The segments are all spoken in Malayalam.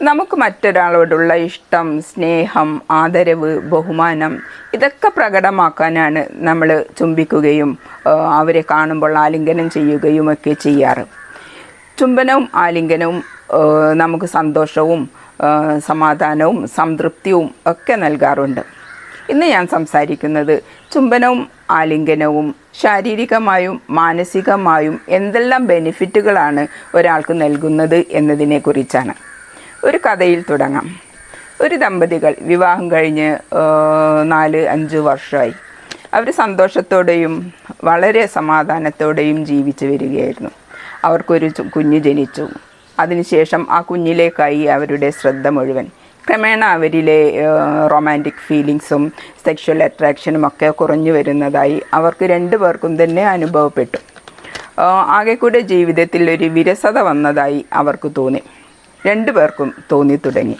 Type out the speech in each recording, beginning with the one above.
നമുക്ക് മറ്റൊരാളോടുള്ള ഇഷ്ടം സ്നേഹം ആദരവ് ബഹുമാനം ഇതൊക്കെ പ്രകടമാക്കാനാണ് നമ്മൾ ചുംബിക്കുകയും അവരെ കാണുമ്പോൾ ആലിംഗനം ചെയ്യുകയും ഒക്കെ ചെയ്യാറ്. ചുംബനവും ആലിംഗനവും നമുക്ക് സന്തോഷവും സമാധാനവും സംതൃപ്തിയും ഒക്കെ നൽകാറുണ്ട്. ഇന്ന് ഞാൻ സംസാരിക്കുന്നത് ചുംബനവും ആലിംഗനവും ശാരീരികമായും മാനസികമായും എന്തെല്ലാം ബെനിഫിറ്റുകളാണ് ഒരാൾക്ക് നൽകുന്നത് എന്നതിനെക്കുറിച്ചാണ്. ഒരു കഥയിൽ തുടങ്ങാം. ഒരു ദമ്പതികൾ വിവാഹം കഴിഞ്ഞ് നാല് അഞ്ച് വർഷമായി. അവർ സന്തോഷത്തോടെയും വളരെ സമാധാനത്തോടെയും ജീവിച്ചു വരികയായിരുന്നു. അവർക്കൊരു കുഞ്ഞ് ജനിച്ചു. അതിനുശേഷം ആ കുഞ്ഞിലേക്കായി അവരുടെ ശ്രദ്ധ മുഴുവൻ. ക്രമേണ അവരിലെ റൊമാന്റിക് ഫീലിങ്സും സെക്ഷൽ അട്രാക്ഷനും ഒക്കെ കുറഞ്ഞു വരുന്നതായി അവർക്ക് രണ്ടു പേർക്കും തന്നെ അനുഭവപ്പെട്ടു. ആകെക്കൂടെ ആകെ ജീവിതത്തിൽ ഒരു വിരസത വന്നതായി അവർക്ക് തോന്നി. രണ്ടു പേർക്കും തോന്നി തുടങ്ങി.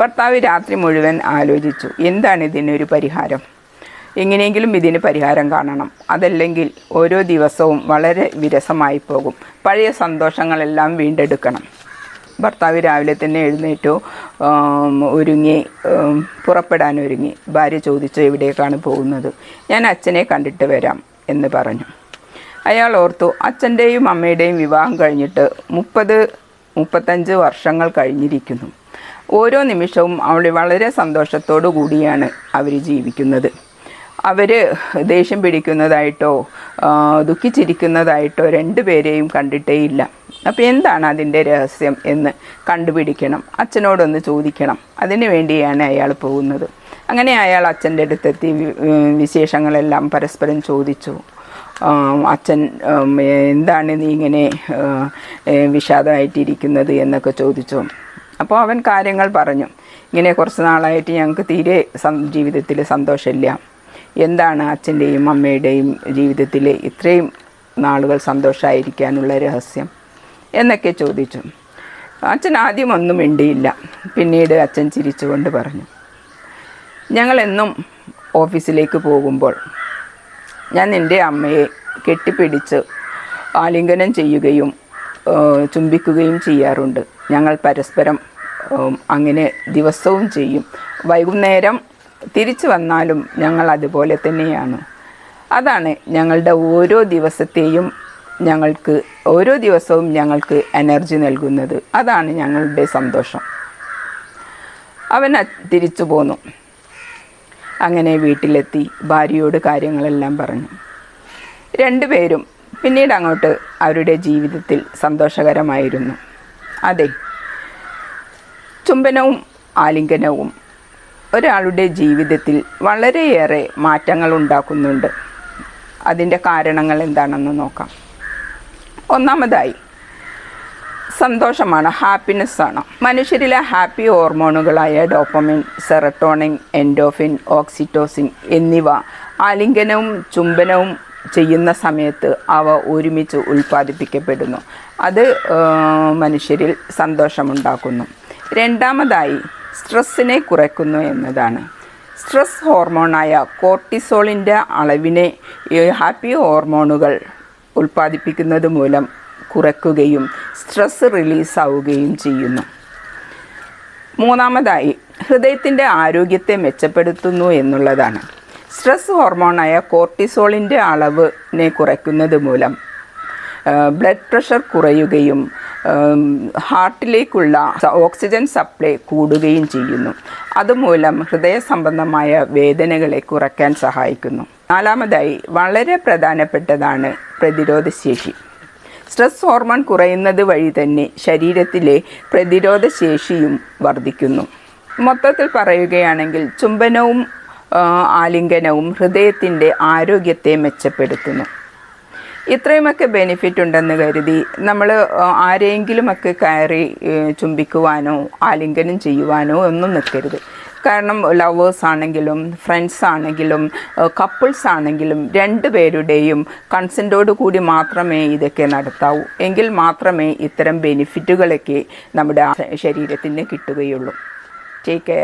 ഭർത്താവ് രാത്രി മുഴുവൻ ആലോചിച്ചു എന്താണ് ഇതിനൊരു പരിഹാരം? എങ്ങനെയെങ്കിലും ഇതിന് പരിഹാരം കാണണം. അതല്ലെങ്കിൽ ഓരോ ദിവസവും വളരെ വിരസമായി പോകും. പഴയ സന്തോഷങ്ങളെല്ലാം വീണ്ടെടുക്കണം. ഭർത്താവ് രാവിലെ തന്നെ എഴുന്നേറ്റു ഒരുങ്ങി പുറപ്പെടാൻ ഒരുങ്ങി. ഭാര്യ ചോദിച്ചു എവിടേക്കാണ് പോകുന്നത്? ഞാൻ അച്ഛനെ കണ്ടിട്ട് വരാം എന്ന് പറഞ്ഞു. അയാൾ ഓർത്തു അച്ഛന്റെയും അമ്മയുടെയും വിവാഹം കഴിഞ്ഞിട്ട് മുപ്പത് മുപ്പത്തഞ്ച് വർഷങ്ങൾ കഴിഞ്ഞിരിക്കുന്നു. ഓരോ നിമിഷവും അവൾ വളരെ സന്തോഷത്തോടു കൂടിയാണ് അവർ ജീവിക്കുന്നത്. അവർ ദേഷ്യം പിടിക്കുന്നതായിട്ടോ ദുഃഖിച്ചിരിക്കുന്നതായിട്ടോ രണ്ടുപേരെയും കണ്ടിട്ടേയില്ല അപ്പോൾ എന്താണ് അതിന്റെ രഹസ്യം എന്ന് കണ്ടുപിടിക്കണം. അച്ഛനോടൊന്ന് ചോദിക്കണം. അതിനു വേണ്ടിയാണ് അയാൾ പോകുന്നത്. അങ്ങനെ അയാൾ അച്ഛന്റെ അടുത്തെത്തി വിശേഷങ്ങളെല്ലാം പരസ്പരം ചോദിച്ചു. അച്ഛൻ എന്താണ് നീ ഇങ്ങനെ വിഷാദമായിട്ടിരിക്കുന്നത് എന്നൊക്കെ ചോദിച്ചു. അപ്പോൾ അവൻ കാര്യങ്ങൾ പറഞ്ഞു. ഇങ്ങനെ കുറച്ച് നാളായിട്ട് ഞങ്ങൾക്ക് തീരെ ജീവിതത്തിൽ സന്തോഷമില്ല. എന്താണ് അച്ഛന്റെയും അമ്മയുടെയും ജീവിതത്തിൽ ഇത്രയും നാളുകൾ സന്തോഷമായിരിക്കാനുള്ള രഹസ്യം? എന്നൊക്കെ ചോദിച്ചു. അച്ഛൻ ആദ്യം ഒന്നും മിണ്ടിയില്ല. പിന്നീട് അച്ഛൻ ചിരിച്ചുകൊണ്ട് പറഞ്ഞു. ഞങ്ങളെന്നും ഓഫീസിലേക്ക് പോകുമ്പോൾ ഞാൻ നിന്റെ അമ്മയെ കെട്ടിപ്പിടിച്ച് ആലിംഗനം ചെയ്യുകയും ചുംബിക്കുകയും ചെയ്യാറുണ്ട്. ഞങ്ങൾ പരസ്പരം അങ്ങനെ ദിവസവും ചെയ്യും. വൈകുന്നേരം തിരിച്ചു വന്നാലും ഞങ്ങൾ അതുപോലെ തന്നെയാണ്. അതാണ് ഞങ്ങളുടെ ഓരോ ദിവസത്തെയും ഞങ്ങൾക്ക് ഓരോ ദിവസവും ഞങ്ങൾക്ക് എനർജി നൽകുന്നത്. അതാണ് ഞങ്ങളുടെ സന്തോഷം. അവൻ തിരിച്ചു പോന്നു. അങ്ങനെ വീട്ടിലെത്തി ഭാര്യയോട് കാര്യങ്ങളെല്ലാം പറഞ്ഞു. രണ്ടുപേരും പിന്നീട് അങ്ങോട്ട് അവരുടെ ജീവിതത്തിൽ സന്തോഷകരമായിരുന്നു. അതെ ചുംബനവും ആലിംഗനവും ഒരാളുടെ ജീവിതത്തിൽ വളരെയേറെ മാറ്റങ്ങൾ ഉണ്ടാക്കുന്നുണ്ട്. അതിന്റെ കാരണങ്ങൾ എന്താണെന്ന് നോക്കാം. ഒന്നാമതായി സന്തോഷമാണ്. ഹാപ്പിനെസ് ആണ്. മനുഷ്യരിലെ ഹാപ്പി ഹോർമോണുകളായ ഡോപ്പമിൻ സെറട്ടോണിൻ എൻഡോഫിൻ ഓക്സിറ്റോസിൻ എന്നിവ ആലിംഗനവും ചുംബനവും ചെയ്യുന്ന സമയത്ത് അവ ഒരുമിച്ച് ഉൽപ്പാദിപ്പിക്കപ്പെടുന്നു. അത് മനുഷ്യരിൽ സന്തോഷമുണ്ടാക്കുന്നു. രണ്ടാമതായി സ്ട്രെസ്സിനെ കുറയ്ക്കുന്നു എന്നതാണ്. സ്ട്രെസ് ഹോർമോണായ കോർട്ടിസോളിന്റെ അളവിനെ ഹാപ്പി ഹോർമോണുകൾ ഉൽപ്പാദിപ്പിക്കുന്നത് മൂലം കുറയ്ക്കുകയും സ്ട്രെസ് റിലീസ് ആവുകയും ചെയ്യുന്നു. മൂന്നാമതായി ഹൃദയത്തിന്റെ ആരോഗ്യത്തെ മെച്ചപ്പെടുത്തുന്നു എന്നുള്ളതാണ്. സ്ട്രെസ് ഹോർമോണായ കോർട്ടിസോളിന്റെ അളവിനെ കുറയ്ക്കുന്നത് മൂലം ബ്ലഡ് പ്രഷർ കുറയുകയും ഹാർട്ടിലേക്കുള്ള ഓക്സിജൻ സപ്ലൈ കൂടുകയും ചെയ്യുന്നു. അതുമൂലം ഹൃദയ സംബന്ധമായ വേദനകളെ കുറയ്ക്കാൻ സഹായിക്കുന്നു. നാലാമതായി വളരെ പ്രധാനപ്പെട്ടതാണ് പ്രതിരോധശേഷി. സ്ട്രെസ് ഹോർമോൺ കുറയുന്നത് വഴി തന്നെ ശരീരത്തിലെ പ്രതിരോധ ശേഷിയും വർദ്ധിക്കുന്നു. മൊത്തത്തിൽ പറയുകയാണെങ്കിൽ ചുംബനവും ആലിംഗനവും ഹൃദയത്തിന്റെ ആരോഗ്യത്തെ മെച്ചപ്പെടുത്തുന്നു. ഇത്രയുമൊക്കെ ബെനിഫിറ്റ് ഉണ്ടെന്ന് കരുതി നമ്മൾ ആരെയെങ്കിലുമൊക്കെ കയറി ചുംബിക്കുവാനോ ആലിംഗനം ചെയ്യുവാനോ ഒന്നും നിൽക്കരുത്. കാരണം ലവേഴ്സ് ആണെങ്കിലും ഫ്രണ്ട്സ് ആണെങ്കിലും കപ്പിൾസ് ആണെങ്കിലും രണ്ട് പേരുടെയും കൺസെന്റോട് കൂടി മാത്രമേ ഇതൊക്കെ നടത്താവൂ. എങ്കിൽ മാത്രമേ ഇത്തരം ബെനിഫിറ്റുകളൊക്കെ നമ്മുടെ ശരീരത്തിന് കിട്ടുകയുള്ളൂ. Take care